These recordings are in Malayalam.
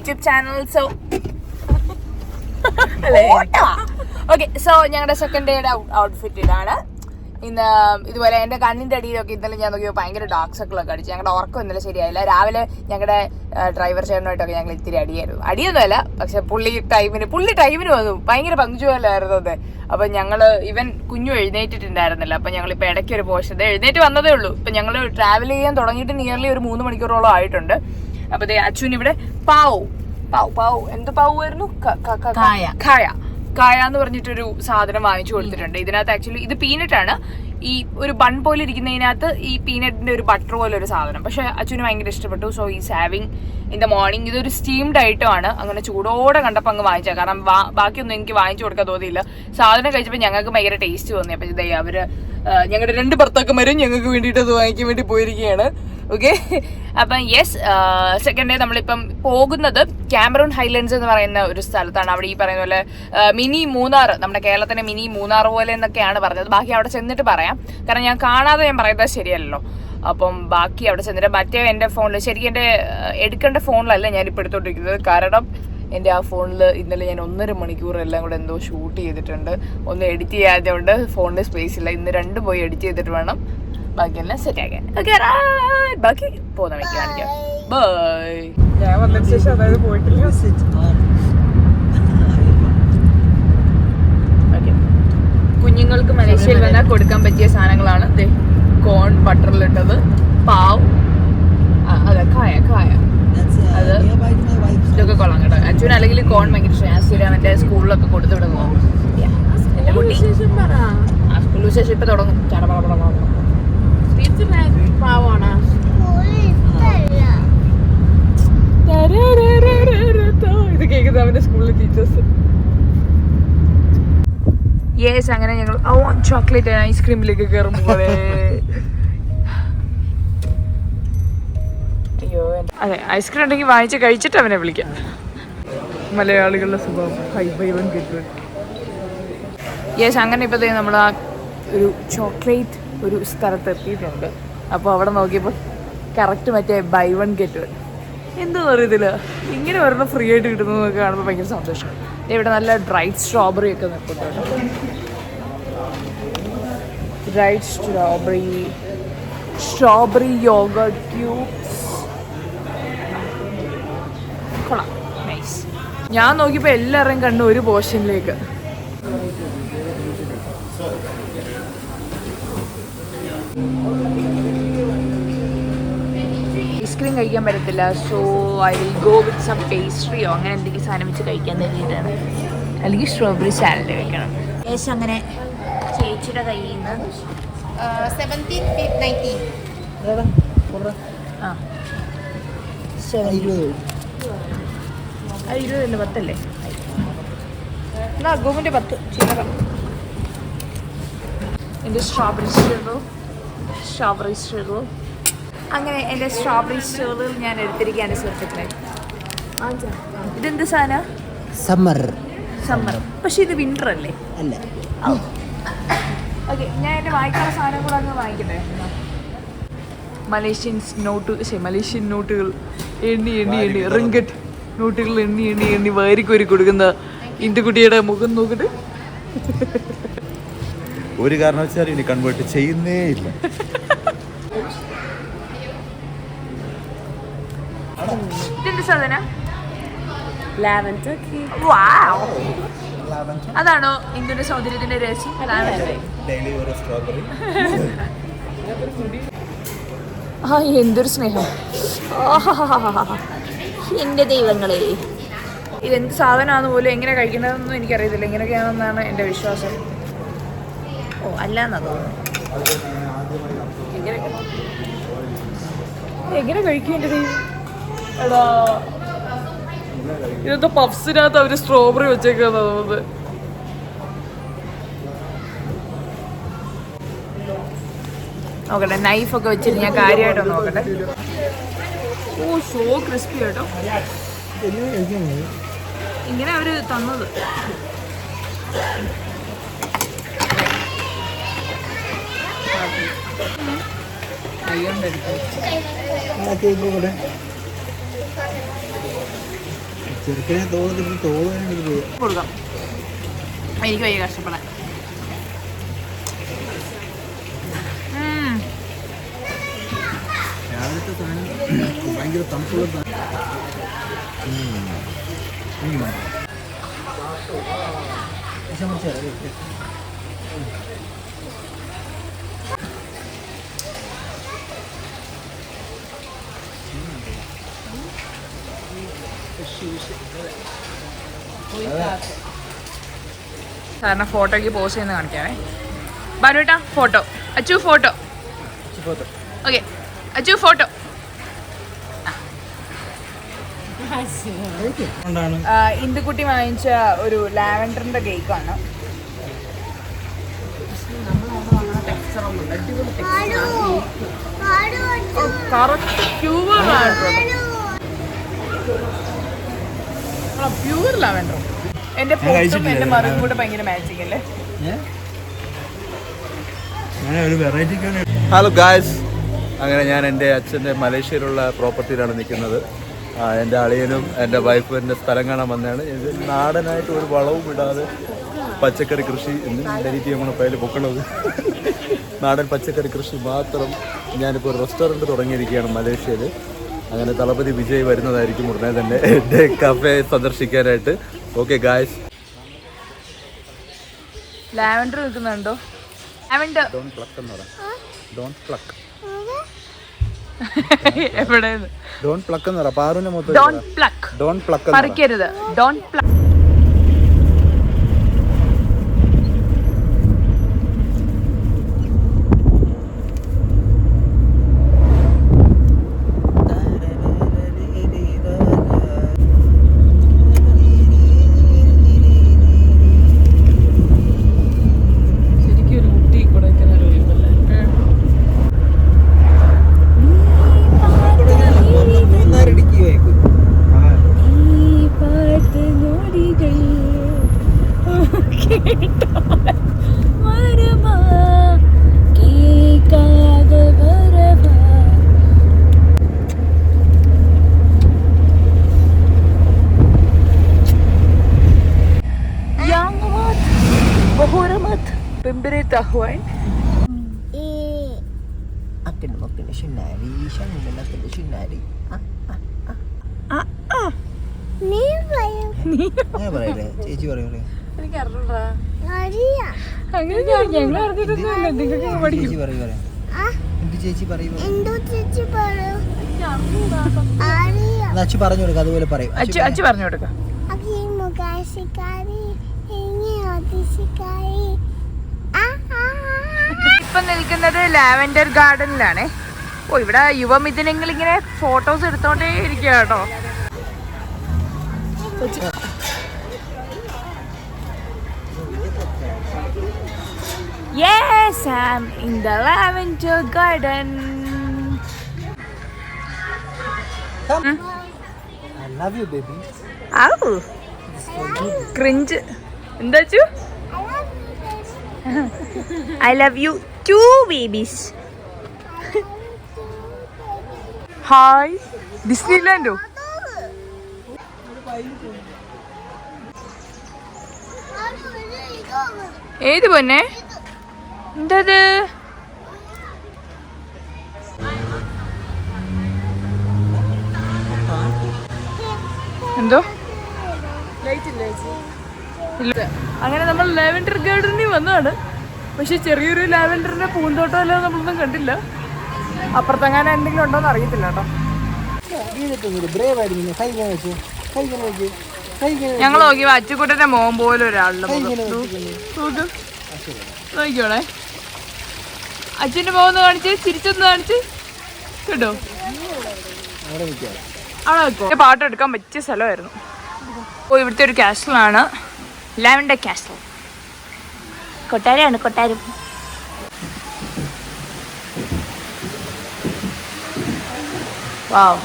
YouTube channel so okay so ഞങ്ങളുടെ സെക്കൻഡ് ഡേയുടെ ഔട്ട്ഫിറ്റ് ഇതാണ്. ഇന്ന് ഇതുപോലെ എന്റെ കണ്ണിന്റെ അടിയിലൊക്കെ ഇന്നലെ ഞാൻ നോക്കിയപ്പോൾ ഭയങ്കര ഡാർക്ക് സർക്കിളൊക്കെ അടിച്ചു. ഞങ്ങളുടെ ഉറക്കം ഇന്നലെ ശരിയായില്ല. രാവിലെ ഞങ്ങളുടെ ഡ്രൈവർ ചേട്ടനായിട്ടൊക്കെ ഞങ്ങൾ ഇത്തിരി അടിയായിരുന്നു. അടിയൊന്നുമല്ല പക്ഷെ പുള്ളി ടൈമിന് പുള്ളി ടൈമിന് വന്നു. ഭയങ്കര പങ്കുചുവല്ലായിരുന്നു അത്. അപ്പൊ ഞങ്ങൾ ഇവൻ കുഞ്ഞു എഴുന്നേറ്റിട്ടുണ്ടായിരുന്നില്ല. അപ്പൊ ഞങ്ങൾ ഇപ്പൊ ഇടയ്ക്ക് ഒരു പോഷൻ എഴുന്നേറ്റ് വന്നതേ ഉള്ളൂ. ഇപ്പൊ ഞങ്ങൾ ട്രാവൽ ചെയ്യാൻ തുടങ്ങിയിട്ട് നിയർലി ഒരു മൂന്ന് മണിക്കൂറോളം ആയിട്ടുണ്ട്. അപ്പൊ അച്ഛൻ ഇവിടെ പാവു. പാവ് പാവ്. എന്ത് പാവ് ആയിരുന്നു. കായ. കായ. എന്ന് പറഞ്ഞിട്ടൊരു സാധനം വാങ്ങിച്ചു കൊടുത്തിട്ടുണ്ട്. ഇതിനകത്ത് ആക്ച്വലി ഇത് പീനട്ട് ആണ് ഈ ഒരു ബൺ പോലെ ഇരിക്കുന്നതിനകത്ത് ഈ പീനട്ടിന്റെ ഒരു ബട്ടർ പോലെ ഒരു സാധനം. പക്ഷെ അച്ഛന് ഭയങ്കര ഇഷ്ടപ്പെട്ടു. So is having in the morning ഇതൊരു സ്റ്റീംഡ് ഐറ്റം ആണ്. അങ്ങനെ ചൂടോടെ കണ്ടപ്പോൾ അങ്ങ് വാങ്ങിച്ചാൽ കാരണം ബാക്കിയൊന്നും എനിക്ക് വാങ്ങിച്ചു കൊടുക്കാൻ തോന്നിയില്ല. സാധനം കഴിച്ചപ്പോൾ ഞങ്ങൾക്ക് ഭയങ്കര ടേസ്റ്റ് തോന്നി. അപ്പൊ ഇതേ അവർ ഞങ്ങളുടെ രണ്ട് ഭർത്താക്കന്മാരും ഞങ്ങൾക്ക് വേണ്ടിയിട്ട് അത് വാങ്ങിക്കാൻ വേണ്ടി പോയിരിക്കുകയാണ്. ഓക്കെ അപ്പം യെസ് സെക്കൻഡ് ഡേ നമ്മളിപ്പം പോകുന്നത് ക്യാമറൂൺ ഹൈലൻഡ്സ് എന്ന് പറയുന്ന ഒരു സ്ഥലത്താണ്. അവിടെ ഈ പറയുന്ന പോലെ മിനി മൂന്നാർ നമ്മുടെ കേരളത്തിലെ മിനി മൂന്നാർ പോലെ എന്നൊക്കെയാണ് പറഞ്ഞത്. ബാക്കി അവിടെ ചെന്നിട്ട് പറയാം. കാരണം ഞാൻ കാണാതെ ഞാൻ പറയുന്നത് ശരിയല്ലല്ലോ. അപ്പം ബാക്കി അവിടെ ചെന്നിട്ട് മറ്റേ എന്റെ ഫോണിൽ ശരിക്കും എന്റെ ആ, എടുക്കേണ്ട ഫോണിലല്ല ഞാൻ ഇപ്പോൾ എടുത്തോണ്ടിരിക്കുന്നത്. കാരണം എന്റെ ആ ഫോണിൽ ഇന്നലെ ഞാൻ ഒന്നര മണിക്കൂർ എല്ലാം കൂടെ എന്തോ ഷൂട്ട് ചെയ്തിട്ടുണ്ട്. ഒന്ന് എഡിറ്റ് ചെയ്യാതെ കൊണ്ട് ഫോണിൽ സ്പേസ് ഇല്ല. ഇന്ന് രണ്ടും പോയി എഡിറ്റ് ചെയ്തിട്ട് വേണം. ബാക്കിയെല്ലാം സെറ്റ് ആക്കാൻ ഓക്കെ ബാക്കി പോകുന്ന വഴിക്ക് കാണിക്കാം ബൈ ഞാൻ വന്നതിന് ശേഷം അതായത് പോയിട്ടില്ല കുഞ്ഞുങ്ങൾക്ക് മലേഷ്യയിൽ വന്നാൽ കൊടുക്കാൻ പറ്റിയ സാധനങ്ങളാണ് കോൺ ബട്ടറിലിട്ടത് പാവ് അതെ കായ കായ അത് ഇതൊക്കെ കൊള്ളാം കേട്ടോ അച്ഛൻ അല്ലെങ്കിൽ കോൺ ഭയങ്കര ഇഷ്ടം ഞാൻ സ്ഥിരം അവന്റെ സ്കൂളിലൊക്കെ കൊടുത്തു വിടുന്നു. എന്റെ കുട്ടി ആ സ്കൂൾ വിശേഷം ഇപ്പൊ തുടങ്ങും ചടപടപട പാവാണ്. ഇത് കേൾക്കുന്നത് അവന്റെ സ്കൂളിലെ ടീച്ചേഴ്സ് യെസ് അങ്ങനെ ഞങ്ങൾ ഓ ചോക്ലേറ്റ് ഐസ്ക്രീമിലേക്ക് അയ്യോ എന്റെ- അതെ ഐസ്ക്രീം ഉണ്ടെങ്കിൽ വാങ്ങിച്ച് കഴിച്ചിട്ട് അവനെ വിളിക്കാം. മലയാളികളുടെ സ്വഭാവം. Hi buy one get yes അങ്ങനെ ഇപ്പോൾ നമ്മൾ ആ ഒരു ചോക്ലേറ്റ് ഒരു സ്ഥലത്ത് എത്തിയിട്ടുണ്ട്. അപ്പോൾ അവിടെ നോക്കിയപ്പോൾ കറക്റ്റ് മറ്റേ ബൈ വൺ ഗെറ്റ് വൺ എന്താ അറിയത്തില്ല ഇങ്ങനെ ഒരെണ്ണം ഫ്രീ ആയിട്ട് കിട്ടുന്നതൊക്കെ കാണുമ്പോൾ ഭയങ്കര സന്തോഷം. ഇവിടെ നല്ല ഡ്രൈഡ് സ്ട്രോബെറി ഒക്കെ നിൽക്കുന്നുണ്ട് dried strawberry strawberry yogurt cubes കൊള്ളാം. നൈസ് ഞാൻ നോക്കിയപ്പോൾ എല്ലാവരെയും കണ്ണു ഒരു പോർഷനിലേക്ക് ഐസ്ക്രീം കഴിക്കാൻ പറ്റത്തില്ല. So I will go with some പേസ്ട്രിയോ അങ്ങനെ എന്തെങ്കിലും സാധനം വെച്ച് കഴിക്കാൻ വേണ്ടിയിട്ടാണ് അല്ലെങ്കിൽ സ്ട്രോബെറി സാലഡ് വെക്കണം. ഏകദേശം അങ്ങനെ ചേച്ചിയുടെ കയ്യിൽ നിന്ന്. സെവന്റീൻ നയന്റീൻ ആ. പത്തല്ലേ? എന്നാ ഗോമിന്റെ പത്ത്. ചില്ലറ എന്റെ സ്ട്രോബെറി സ്ട്രോബെറി സ്റ്റീറോ അങ്ങനെ എന്റെ സ്ട്രോബെറി സ്റ്റീറിൽ ഞാൻ എടുത്തിരിക്കുകയാണ് സുഹൃത്തുക്കളെ. ഇതെന്ത് സാധനം? സമ്മർ സമ്മർ പക്ഷെ ഇത് വിന്റർ അല്ലേ? അല്ല. ഓക്കെ ഞാൻ എന്റെ വായിക്കാനുള്ള സാധനം കൂടെ അങ്ങ് വാങ്ങിക്കട്ടെ? മലേഷ്യൻ നോട്ട് ശരി മലേഷ്യൻ നോട്ടുകൾ. എണ്ണി എണ്ണി എണ്ണി. റിങ്കറ്റ് നോട്ടുകൾ എണ്ണി എണ്ണി എണ്ണി വാരിക്കോരി കൊടുക്കുന്ന ഇന്ദുകുട്ടിയുടെ മുഖം നോക്കിട്ട്. ഒരു കാരണവശാലും ഇനി കൺവേർട്ട് ചെയ്യുന്നേ ഇല്ല. ഇതെന്ത് സാധനം? അതാണോ ഇന്ത്യയുടെ സൗന്ദര്യത്തിന്റെ രഹസ്യം? ലാവൻഡർ ഡെയിലി ഒരു സ്ട്രോബെറി ആ എന്തൊരു സ്നേഹം. എന്റെ ദൈവങ്ങളെ. ഇതെന്ത് സാധനമാണെന്ന് പോലും എങ്ങനെ കഴിക്കണമെന്നൊന്നും എനിക്കറിയത്തില്ല. ഇങ്ങനെയൊക്കെയാണെന്നാണ് എന്റെ വിശ്വാസം. ഓ അല്ലാന്നാ തോന്നുന്നു. എങ്ങനെ എങ്ങനെ കഴിക്കും എന്റെ ദൈവം? എടാ. ഇതെന്തോ പഫ്സിനകത്ത് അവർ സ്ട്രോബെറി വെച്ചേക്കാന്ന് തോന്നുന്നത്. നോക്കട്ടെ നൈഫൊക്കെ വെച്ചിട്ട് ഞാൻ കാര്യമായിട്ട് നോക്കട്ടെ. ഓ സോ ക്രിസ്പി കേട്ടോ ഇങ്ങനെ അവർ തന്നത്. ചെറുക്കനെ തോന്നത്തിൽ തോന്നുന്നത് കൊടുക്കാം. എനിക്ക് വയ്യ കഷ്ടപ്പെടാൻ. രാവിലത്തെ സാധനം ഭയങ്കര തണുപ്പുള്ള സാധനം. സാറിന് ഫോട്ടോയ്ക്ക് പോസ് ചെയ്യുന്ന കാണിക്കാവേ. ബാനുവേട്ടാ photo. Achu photo. Okay. Achu photo. ഇന്ദുക്കുട്ടി വാങ്ങിച്ച ഒരു ലാവൻഡറിന്റെ കേക്കാണ് പ്യൂർ ലാവൻഡർ എന്റെ പൊട്ടും എന്റെ മറും കൂടെ ഭയങ്കര മാച്ചിങ് അല്ലേ? ഞാൻ ഒരു വെറൈറ്റി ഹലോ ഗായ്സ് അങ്ങനെ ഞാൻ എന്റെ അച്ഛന്റെ മലേഷ്യയിലുള്ള പ്രോപ്പർട്ടിയിലാണ് നിൽക്കുന്നത്. എന്റെ അളിയനും എന്റെ വൈഫും എന്റെ സ്ഥലം കാണാൻ വന്നതാണ്. ഇത് നാടനായിട്ട് ഒരു വളവും ഇടാതെ പച്ചക്കറി കൃഷി ഡെലിറ്റ് നമ്മുടെ പയ്യിൽ പൊക്കണത്. നാടൻ പച്ചക്കറി കൃഷി മാത്രം ഞാനിപ്പോൾ ഒരു റെസ്റ്റോറന്റ് തുടങ്ങിയിരിക്കുകയാണ് മലേഷ്യയിൽ. അങ്ങനെ തളപതി വിജയ് വരുന്നതായിരിക്കും ഉടനെ തന്നെ എന്റെ കഫേ സന്ദർശിക്കാനായിട്ട്. ഓക്കെ ഗായ്സ് ലാവൻഡർ നിൽക്കുന്നുണ്ടോ? ലാവൻഡർ ഡോണ്ട് പ്ലക്ക് എന്ന് പറയാം ഡോണ്ട് പ്ലക്ക് എവിടെയെന്ന് ഡോണ്ട് പ്ലക്ക് എന്ന് പറയാം പാറുവിന്റെ മൊത്തം ഡോണ്ട് പ്ലക്ക് ഡോണ്ട് പ്ലക്ക് പറിക്കരുത്. ഡോണ്ട് പ്ലക്ക് ചേച്ചി പറയൂ അച്ഛൻ പറഞ്ഞു കൊടുക്കുക അതുപോലെ പറയും. അച്ഛ പറഞ്ഞു കൊടുക്കാം. ഇപ്പൊ നിൽക്കുന്നത് ലാവൻഡർ ഗാർഡനിലാണ്. ഓ ഇവിടെ യുവമിഥുനങ്ങൾ ഇങ്ങനെ ഫോട്ടോസ് എടുത്തോണ്ടേ ഇരിക്കുക കേട്ടോ. Yes, I'm in the lavender garden. Come. Huh? I love you, baby. Ow. Cringe. എന്താ ചു I love you too babies hi ഡിസ്നിലാൻഡോ ഏത് പൊന്നെ? എന്തത്? എന്തോ? അങ്ങനെ നമ്മൾ ലാവൻഡർ ഗാർഡനിൽ വന്നതാണ്. പക്ഷെ ചെറിയൊരു ലാവൻഡറിന്റെ പൂന്തോട്ടം അല്ലാതെ നമ്മളൊന്നും കണ്ടില്ല. അപ്പുറത്തെങ്ങാനും എന്തെങ്കിലും ഉണ്ടോന്ന് അറിയത്തില്ല കേട്ടോ. ഞങ്ങൾ നോക്കി അച്ചുകൂട്ടന്റെ മോൻ പോലെ ഒരാളുടെ കൈ മുഖം. ഇങ്ങനെ ദൂ, വെച്ചിട്ടുണ്ട്. നോക്ക്. നോക്കിയോളെ അച്ഛന്റെ മോന്ന് കാണിച്ച് ചിരിച്ചൊന്ന് കാണിച്ച്. കേട്ടോ? അവിടെ വെക്കോ. പാട്ട് എടുക്കാൻ പറ്റിയ സ്ഥലമായിരുന്നു. ഓ ഇവിടുത്തെ ഒരു കാസ്റ്റലാണ് ലാവൻഡർ കാസ്റ്റൽ കൊട്ടാരമാണ് കൊട്ടാരം. വാവ്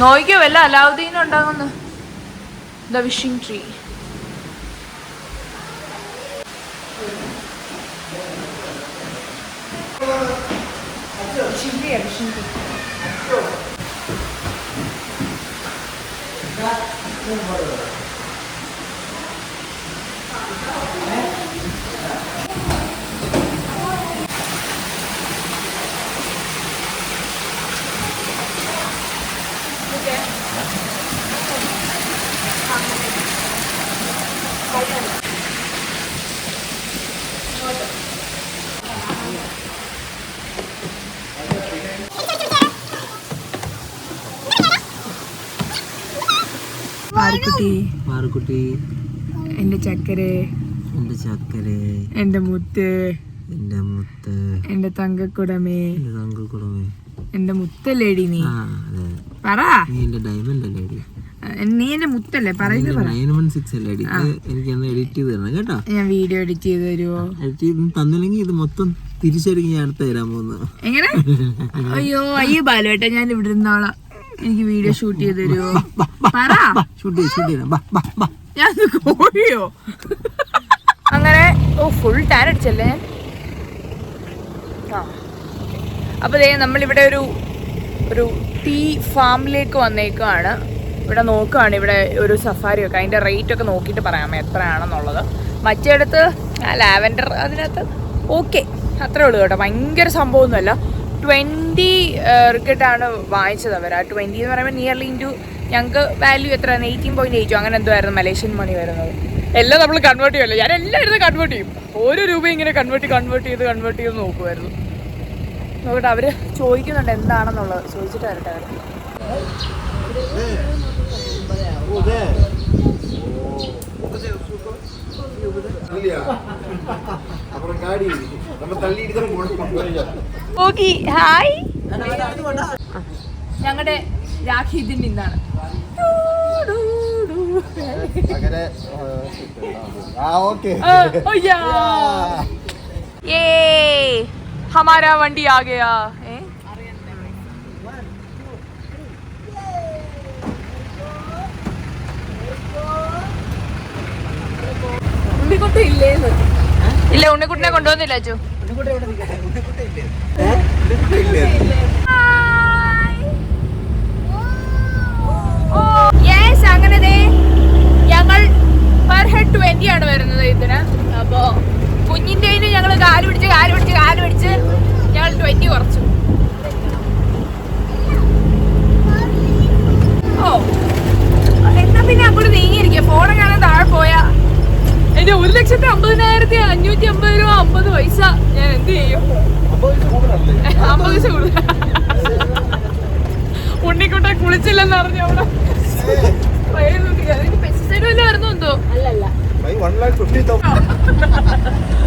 നോക്കിയോ വല്ല അലാവുദ്ദീനും ഉണ്ടാകുന്നു wishing tree. Wishing tree wishing tree. മാറിക്കുട്ടി മാറുക്കുട്ടി. എന്റെ ചക്കരെ. എന്റെ ചക്കര. എന്റെ മുത്ത്. എന്റെ മുത്ത്. എന്റെ തങ്കക്കുടമേ. എന്റെ തങ്കക്കുടമേ. എന്റെ മുത്തല്ലേടി നീ. പറ. നീ എന്റെ ഡയമണ്ട് അല്ലേ അടി നീ എന്റെ മുത്തല്ലേ? പറയുന്നത് എനിക്ക് എഡിറ്റ് ചെയ്ത് തരണം കേട്ടോ? ഞാൻ വീഡിയോ എഡിറ്റ് ചെയ്ത് തരുമോ എഡിറ്റ് ചെയ്ത് തന്നില്ലെങ്കിൽ ഇത് മൊത്തം തിരിച്ചടിക്ക് ഞാൻ അടുത്ത് തരാൻ പോകുന്നത് എങ്ങനെ? അയ്യോ അയ്യോ ബാലുവേട്ട ഞാൻ ഇവിടെ ഇരുന്നോളാം. എനിക്ക് വീഡിയോ ഷൂട്ട് ചെയ്ത് തരുമോ പറ. ഷൂട്ട് ഷൂട്ട് ബാ ഞാൻ കോഴിയോ? അങ്ങനെ ഓ ഫുൾ ടാൻ അടിച്ചല്ലേ? ആ അപ്പോൾ ദേ നമ്മളിവിടെ ഒരു ഒരു ടീ ഫാമിലേക്ക് വന്നേക്കുവാണ്. ഇവിടെ നോക്കുകയാണ് ഇവിടെ ഒരു സഫാരി ഒക്കെ. അതിന്റെ റേറ്റ് ഒക്കെ നോക്കിയിട്ട് പറയാം എത്രയാണെന്നുള്ളത്. മറ്റേടത്ത് ആ ലാവൻഡർ അതിനകത്ത് ഓക്കെ അത്രേ ഉള്ളൂ കേട്ടോ. ഭയങ്കര സംഭവമൊന്നുമല്ല. ട്വന്റി റിക്കറ്റാണ് വാങ്ങിച്ചത് അവർ ആ ട്വന്റി എന്ന് പറയുമ്പോൾ നിയർലി ഇന്റു ഞങ്ങൾക്ക് വാല്യൂ എത്രയാണ് എയ്റ്റീൻ പോയിന്റ് എയ്റ്റോ അങ്ങനെ എന്തോ ആയിരുന്നു മലേഷ്യൻ മണി വരുന്നത്. എല്ലാം നമ്മൾ കൺവേർട്ട് ചെയ്യുമല്ലോ. ഞാൻ എല്ലാം എടുത്ത് കൺവേർട്ട് ചെയ്യും. ഓരോ രൂപ ഇങ്ങനെ കൺവേർട്ട് കൺവേർട്ട് ചെയ്ത് കൺവേർട്ട് ചെയ്ത് നോക്കുമായിരുന്നു നോക്കട്ടെ അവർ ചോദിക്കുന്നുണ്ട് എന്താണെന്നുള്ളത്. ചോദിച്ചിട്ട് വരട്ടെ അവര് ഓക്കെ ഹായ് ഞങ്ങളുടെ രാഖി ഇതിന്റെ ഇന്നാണ് ये हमारा वंडी आ गया ए? ഉണ്ണിക്കുട്ടൻ ഇല്ലേന്ന് ഇല്ല ഉണ്ണിക്കുട്ടിനെ കൊണ്ടുവന്നില്ല അച്ചു. യെസ് അങ്ങനെ ഞങ്ങൾ പെർ ഹെഡ് ട്വന്റി ആണ് വരുന്നത് ഇതിന്. അപ്പോ കുഞ്ഞിന്റെ ഞങ്ങൾ കാൽ പിടിച്ച് കാൽ പിടിച്ച് കാൽ പിടിച്ച് ഞങ്ങൾ ട്വന്റി കുറച്ചു. ഓ എന്നാ പിന്നെ അങ്ങോട്ട് നീങ്ങിയിരിക്കുക. ഫോണൊക്കെ കാണാൻ താഴെ പോയാ എന്റെ ഒരു ലക്ഷത്തി അമ്പതിനായിരത്തി അഞ്ഞൂറ്റി അമ്പത് രൂപ അമ്പത് പൈസ ഞാൻ എന്ത് ചെയ്യും? അമ്പത് പൈസ കൂടുതൽ. ഉണ്ണിക്കുട്ട കുളിച്ചില്ലെന്ന് അറിഞ്ഞു അവിടെ. പെസ്റ്റിസൈഡ് വല്ലതും എന്തോ? ഓ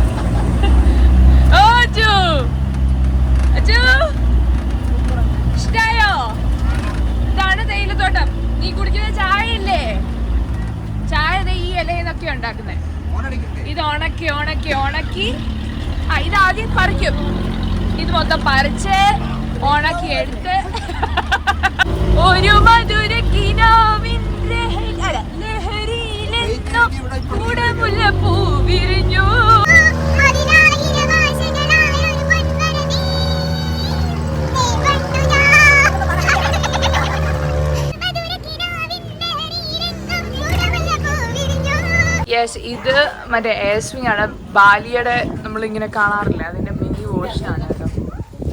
യെസ് ഇത് മറ്റേ എയർസ്വിങ് ആണ്. ബാലിയുടെ നമ്മളിങ്ങനെ കാണാറില്ല? അതിന്റെ മിനി വേർഷൻ ആണ് കേട്ടോ.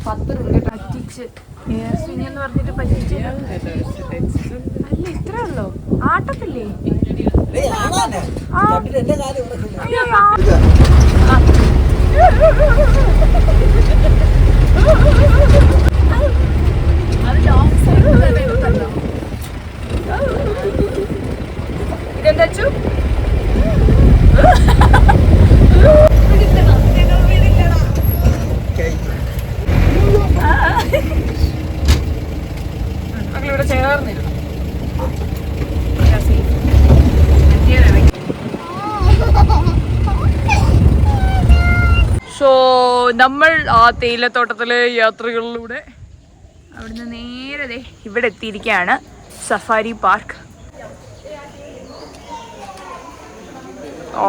പത്ത് റിങ്കറ്റ് പറ്റിച്ച്. എയർസ്വിങ് എന്ന് പറഞ്ഞിട്ട് പറ്റിച്ച്. അല്ല ഇത്രേ ഉള്ളോ ആട്ടത്തില്ലേ ആ. അയ്യോ, ആ. അത് long side തന്നെ എടുത്തല്ലോ. ഇതെന്താ അച്ചു? മക്കളിവിടെ ചേർന്നിരുന്നു സോ നമ്മൾ ആ തേയിലത്തോട്ടത്തിലെ യാത്രകളിലൂടെ അവിടുന്ന് നേരെ ഇവിടെ എത്തിയിരിക്കുകയാണ് സഫാരി പാർക്ക്. ഓ.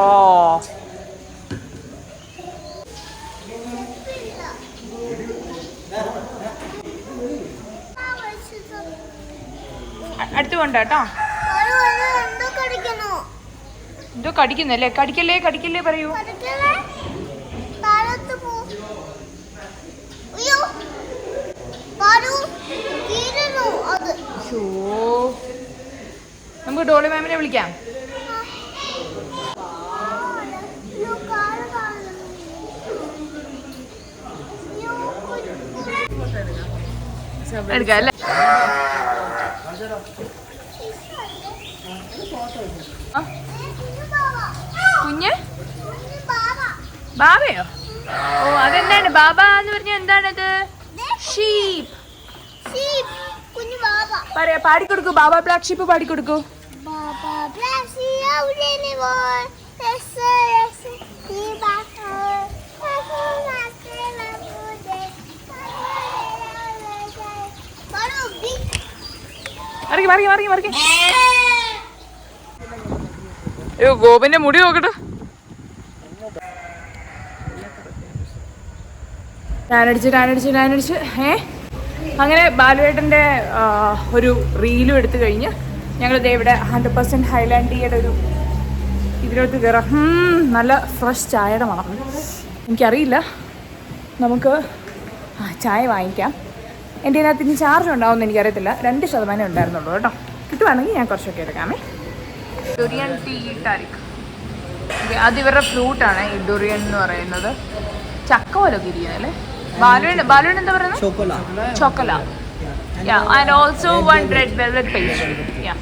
അടുത്ത് കൊണ്ട കേട്ടോ. എന്തോ കടിക്കുന്നല്ലേ? കടിക്കല്ലേ? കടിക്കല്ലേ? പറയൂ. നമുക്ക് ഡോളി മാമിനെ വിളിക്കാം. കുഞ്ഞു? ബാബയോ? ഓ അതെന്താണ്? ബാബ എന്ന് പറഞ്ഞ എന്താണത്? ഷീപ്പ്. പറയാ പാടിക്കൊടുക്കൂ ബാബ ബ്ലാക്ക് ഷീപ്പ് പാടിക്കൊടുക്കൂ. മറിക്ക് മറിക്ക് മറിക്ക് മറിക്ക്. അയ്യോ ഗോപന്റെ മുടി നോക്കട്ടെ. ഞാനടിച്ച് ഞാനടിച്ച് ഞാനടിച്ച് ഏ? അങ്ങനെ ബാലുവേട്ടന്റെ ഒരു റീലും എടുത്തു കഴിഞ്ഞ് ഞങ്ങൾ ദേ ഇവിടെ ഹൺഡ്രഡ് പെർസെന്റ് ഹൈലാൻഡ് ടീയുടെ ഒരു ഇതിലോട്ട് കയറാം നല്ല ഫ്രഷ് ചായയുടെ മണം. എനിക്കറിയില്ല. നമുക്ക് ചായ വാങ്ങിക്കാം. എന്റെ ഇതിനകത്ത് ഇനി ചാർജ് ഉണ്ടാവുമെന്ന് എനിക്കറിയത്തില്ല. രണ്ട് ശതമാനം ഉണ്ടായിരുന്നുള്ളൂ കേട്ടോ. കിട്ടുവാണെങ്കിൽ ഞാൻ കുറച്ചൊക്കെ എടുക്കാമേ. ഡുറിയൻ ടീ ടാരിക് അത് ഇവരുടെ ഫ്രൂട്ടാണ് ഈ ഡുറിയൻ എന്ന് പറയുന്നത്. ചക്ക പോലൊക്കെ ഇരിക്കുന്നല്ലേ ബാലുവിന് ബാലുവിന് എന്താ പറയുന്നത് ചോക്കോല ചോക്കല Yeah, and also one red velvet pastry. Yeah.